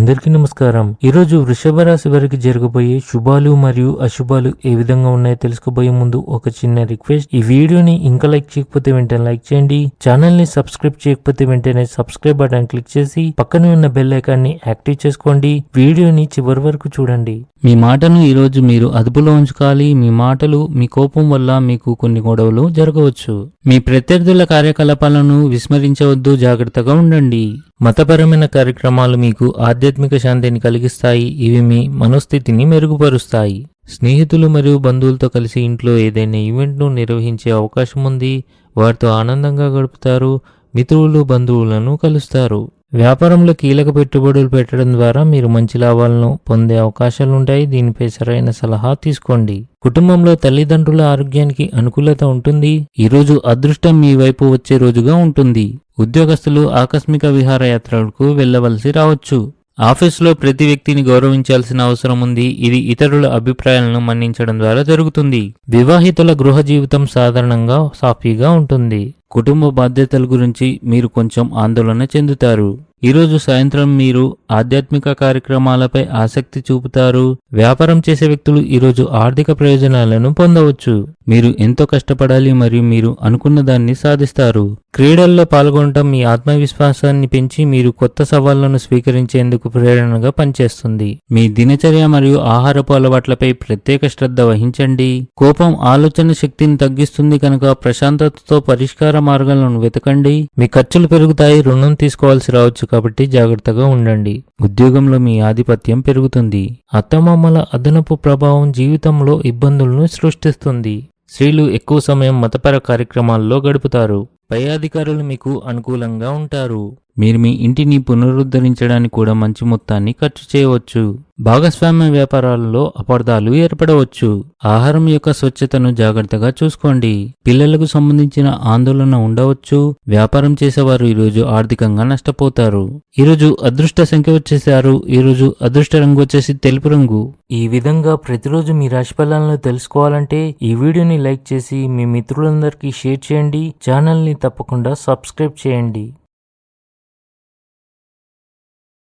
అందరికీ నమస్కారం. ఈరోజు వృషభ రాశి వారికి జరగబోయే శుభాలు మరియు అశుభాలు ఏ విధంగా ఉన్నాయో తెలుసుకోబోయే ముందు ఒక చిన్న రిక్వెస్ట్. ఈ వీడియోని ఇంకా లైక్ చేయకపోతే వెంటనే లైక్ చేయండి. ఛానల్ని సబ్స్క్రైబ్ చేయకపోతే వెంటనే సబ్స్క్రైబ్ బటన్ క్లిక్ చేసి పక్కనే ఉన్న బెల్ ఐకాన్ని యాక్టివ్ చేసుకోండి. వీడియోని చివరి వరకు చూడండి. మీ మాటను ఈరోజు మీరు అదుపులో ఉంచుకోవాలి. మీ మాటలు మీ కోపం వల్ల మీకు కొన్ని గొడవలు జరగవచ్చు. మీ ప్రత్యర్థుల కార్యకలాపాలను విస్మరించవద్దు జాగ్రత్తగా ఉండండి. మతపరమైన కార్యక్రమాలు మీకు ఆధ్యాత్మిక శాంతిని కలిగిస్తాయి. ఇవి మీ మనోస్థితిని మెరుగుపరుస్తాయి. స్నేహితులు మరియు బంధువులతో కలిసి ఇంట్లో ఏదైనా ఈవెంట్ను నిర్వహించే అవకాశం ఉంది. వారితో ఆనందంగా గడుపుతారు. మిత్రులు బంధువులను కలుస్తారు. వ్యాపారంలో కీలక పెట్టుబడులు పెట్టడం ద్వారా మీరు మంచి లాభాలను పొందే అవకాశాలుంటాయి దీనిపై సరైన సలహా తీసుకోండి. కుటుంబంలో తల్లిదండ్రుల ఆరోగ్యానికి అనుకూలత ఉంటుంది. ఈరోజు అదృష్టం మీ వైపు వచ్చే రోజుగా ఉంటుంది. ఉద్యోగస్తులు ఆకస్మిక విహారయాత్రలకు వెళ్ళవలసి రావచ్చు. ఆఫీసులో ప్రతి వ్యక్తిని గౌరవించాల్సిన అవసరం ఉంది. ఇది ఇతరుల అభిప్రాయాలను మన్నించడం ద్వారా జరుగుతుంది. వివాహితుల గృహ జీవితం సాధారణంగా సాఫీగా ఉంటుంది. కుటుంబ బాధ్యతల గురించి మీరు కొంచెం ఆందోళన చెందుతారు. ఈరోజు సాయంత్రం మీరు ఆధ్యాత్మిక కార్యక్రమాలపై ఆసక్తి చూపుతారు. వ్యాపారం చేసే వ్యక్తులు ఈరోజు ఆర్థిక ప్రయోజనాలను పొందవచ్చు. మీరు ఎంతో కష్టపడాలి మరియు మీరు అనుకున్న దాన్ని సాధిస్తారు. క్రీడల్లో పాల్గొనడం మీ ఆత్మవిశ్వాసాన్ని పెంచి మీరు కొత్త సవాళ్ళను స్వీకరించేందుకు ప్రేరణగా పనిచేస్తుంది. మీ దినచర్య మరియు ఆహారపు అలవాట్లపై ప్రత్యేక శ్రద్ధ వహించండి. కోపం ఆలోచన శక్తిని తగ్గిస్తుంది కనుక ప్రశాంతతతో పరిష్కార మార్గాలను వెతకండి. మీ ఖర్చులు పెరుగుతాయి రుణం తీసుకోవాల్సి రావచ్చు కాబట్టి జాగ్రత్తగా ఉండండి. ఉద్యోగంలో మీ ఆధిపత్యం పెరుగుతుంది. అత్తమామల అదనపు ప్రభావం జీవితంలో ఇబ్బందులను సృష్టిస్తుంది. స్త్రీలు ఎక్కువ సమయం మతపర కార్యక్రమాల్లో గడుపుతారు. పై అధికారులు మీకు అనుకూలంగా ఉంటారు. మీరు మీ ఇంటిని పునరుద్ధరించడానికి కూడా మంచి మొత్తాన్ని ఖర్చు చేయవచ్చు. భాగస్వామ్య వ్యాపారాలలో అపార్థాలు ఏర్పడవచ్చు. ఆహారం యొక్క స్వచ్ఛతను జాగ్రత్తగా చూసుకోండి. పిల్లలకు సంబంధించిన ఆందోళన ఉండవచ్చు. వ్యాపారం చేసేవారు ఈరోజు ఆర్థికంగా నష్టపోతారు. ఈరోజు అదృష్ట సంఖ్య వచ్చేసారు ఈరోజు అదృష్ట రంగు వచ్చేసి తెలుపు రంగు. ఈ విధంగా ప్రతిరోజు మీ రాశి ఫలాలను తెలుసుకోవాలంటే ఈ వీడియోని లైక్ చేసి మీ మిత్రులందరికీ షేర్ చేయండి. ఛానల్ని తప్పకుండా సబ్స్క్రైబ్ చేయండి.